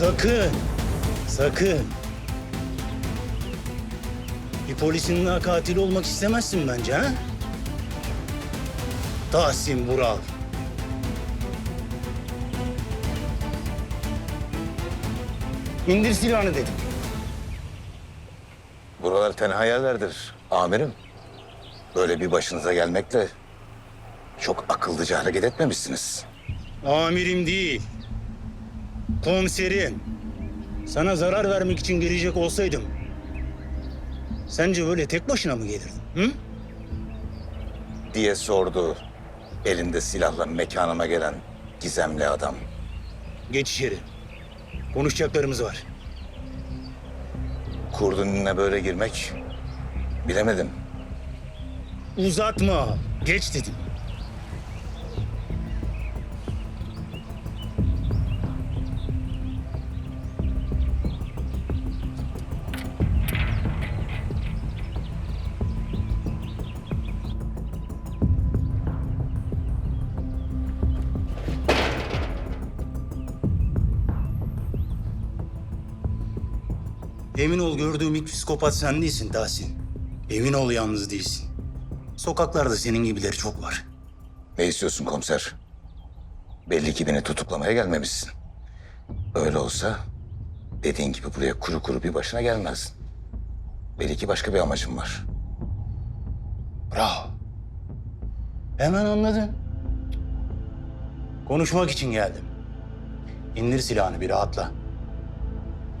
Sakın. Sakın. Bir polisin daha katili olmak istemezsin bence ha? Tahsin Vural. İndir silahını dedim. Buralar tenha yerlerdir amirim. Böyle bir başınıza gelmekle çok akıllıca hareket etmemişsiniz. Amirim değil. Komiserim. Sana zarar vermek için gelecek olsaydım... ...sence böyle tek başına mı gelirdin? Hı? Diye sordu elinde silahla mekanıma gelen gizemli adam. Geç içeri. Konuşacaklarımız var. Kurdun inine böyle girmek bilemedim. Uzatma. Geç dedim. Emin ol gördüğüm ilk psikopat sen değilsin Tahsin. Emin ol yalnız değilsin. Sokaklarda senin gibileri çok var. Ne istiyorsun komiser? Belli ki beni tutuklamaya gelmemişsin. Öyle olsa dediğin gibi buraya kuru kuru bir başına gelmezdin. Belli ki başka bir amacın var. Bravo. Hemen anladın. Konuşmak için geldim. İndir silahını bir rahatla.